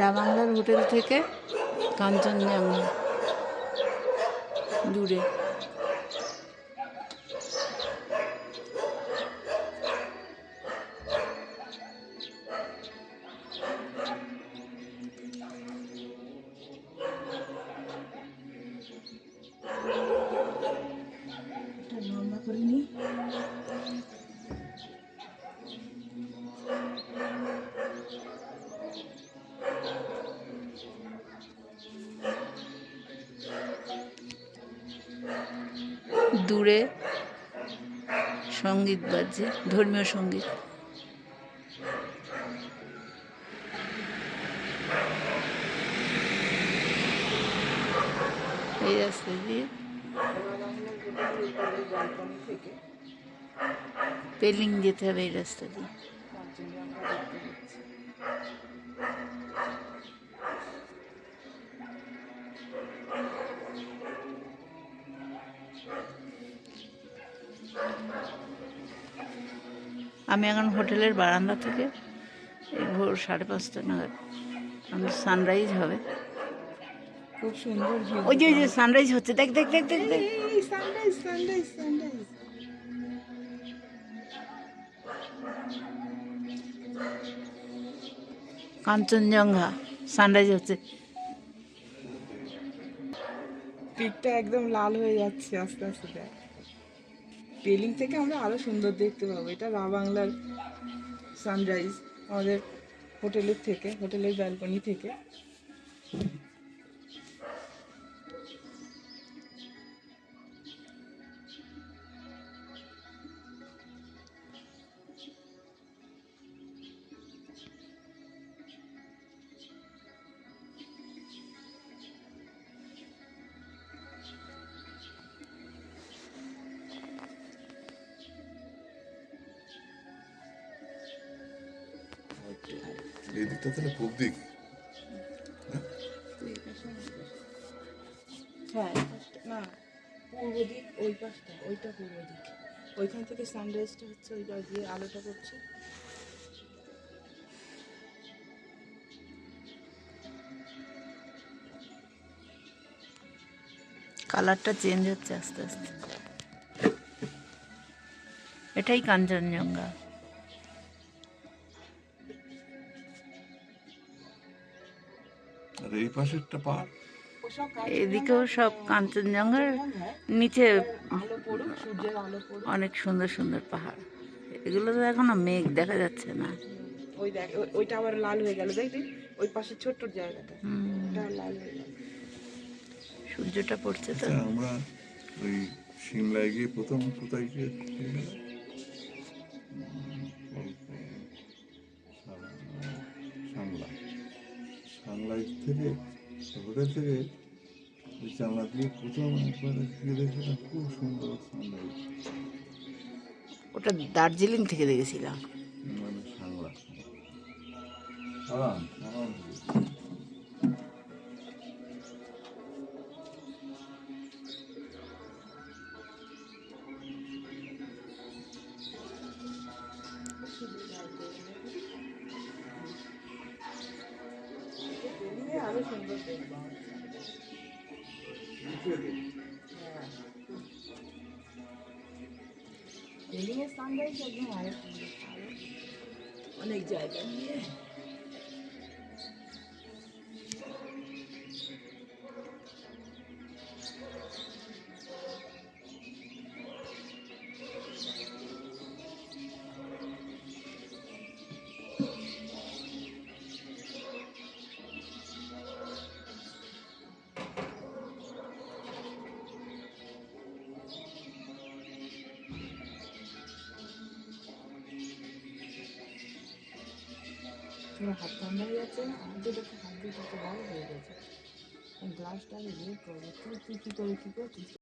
রাবাংলার hotel থেকে কাঞ্চনজঙ্ঘা। দূরে। দূরে সংগীত বাজছে ধর্মীয় সংগীত। এই রাস্তা দিয়ে পেলিং যেতে হবে এই রাস্তা দিয়ে। আমি এখন হোটেলের বারান্দা থেকে এই ভোর সাড়ে পাঁচটা নাগাদ। আমার সানরাইজ হবে। খুব সুন্দর ওই যে ওই যে সানরাইজ হচ্ছে। দেখ দেখ দেখ দেখ দেখ। Sunrise sunrise sunrise Kanchenjunga sunrise হচ্ছে। পিকটা একদম লাল হয়ে যাচ্ছে আস্তে আস্তে দেখ। পেলিং থেকে আমরা আরও সুন্দর দেখতে পাবো। এটা রা বাংলার সানরাইজ আমাদের হোটেলের থেকে, হোটেলের ব্যালকনি থেকে। এই দিকটা তাহলে পূব দিক। হ্যাঁ পাশটা- না পূর্ব দিক ওই পাশটা ওইটা পূর্ব দিক। ওইখান থেকে সানরাইজটা হচ্ছে ওই পাশ দিয়ে আলোটা করছে কালারটা চেঞ্জ হচ্ছে আস্তে আস্তে। এটাই কাঞ্চনজঙ্ঘা। আর এই পাশেরটা পাহাড়। এদিকেও সব কাঞ্চনজঙ্ঘার নিচে আলো পড়ুক সূর্যের আলো পড়ুক অনেক সুন্দর সুন্দর পাহাড়। এগুলো তো এখনও মেঘ দেখা যাচ্ছে না। ওই দেখ ওইটা আবার লাল হয়ে গেল দেখবি ওই পাশে ছোট্ট জায়গাটা। হুম, লাল হয়ে গেল। সূর্যটা পড়ছে তো। আচ্ছা আমরা ওই সিমলায় গিয়ে প্রথম কোথায় গিয়ে সাংলাই থেকে হোটেল থেকে ওই জানলা দিয়ে প্রথম একবার দেখলাম খুব সুন্দর সানলাইট ওটা দার্জিলিং থেকে দেখেছিলাম। মানে সাংলা সালাম আরাম। আরও সুন্দর দেখব রেলিংয়ের সানরাইজ একদম আরও সুন্দর তোমার হাত ঠান্ডা হয়ে যাচ্ছে হাত দিয়ে দেখো, হাত দিয়ে বড় হয়ে গেছে। গ্লাসটা বের করব। তুই কী করে কী করছিস